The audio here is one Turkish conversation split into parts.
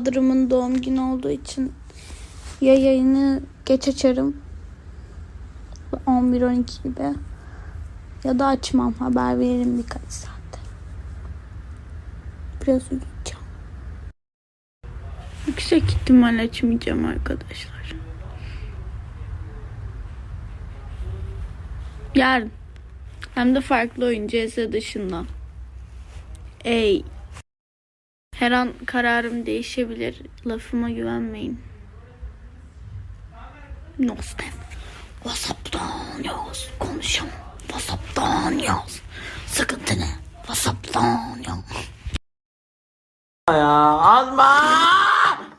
Yıldırım'ın doğum günü olduğu için ya yayını geç açarım 11-12 gibi ya da açmam haber veririm birkaç saatte. Biraz uyuyacağım. Yüksek ihtimal açmayacağım arkadaşlar. Yarın. Hem de farklı oyun CS dışında. Ey. Her an kararım değişebilir. Lafıma güvenmeyin. Nostem. Whatsapp'tan yaz. Konuşalım. Whatsapp'tan yaz. Sıkıntı ne? Whatsapp'tan yaz. Ya alma!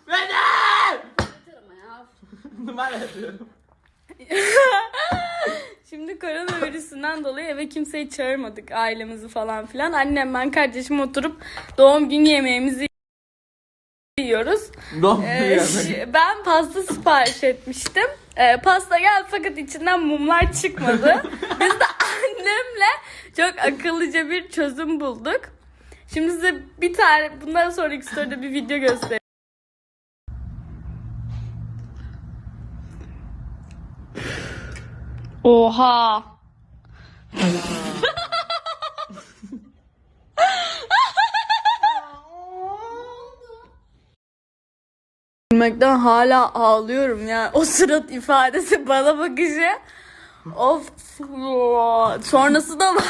Beni! Numara yapıyorum. Koronavirüsünden dolayı eve kimseyi çağırmadık ailemizi falan filan. Annem ben kardeşim oturup doğum günü yemeğimizi yiyoruz. Doğum Ee, ş- ben pasta sipariş etmiştim. Ee, pasta geldi fakat içinden mumlar çıkmadı. Biz de annemle çok akıllıca bir çözüm bulduk. Şimdi size bir tane bundan sonraki story'de bir video göstereyim. Oha. Gülmekten hala ağlıyorum ya. O surat ifadesi bana bakışı. Of. Sonrası da var.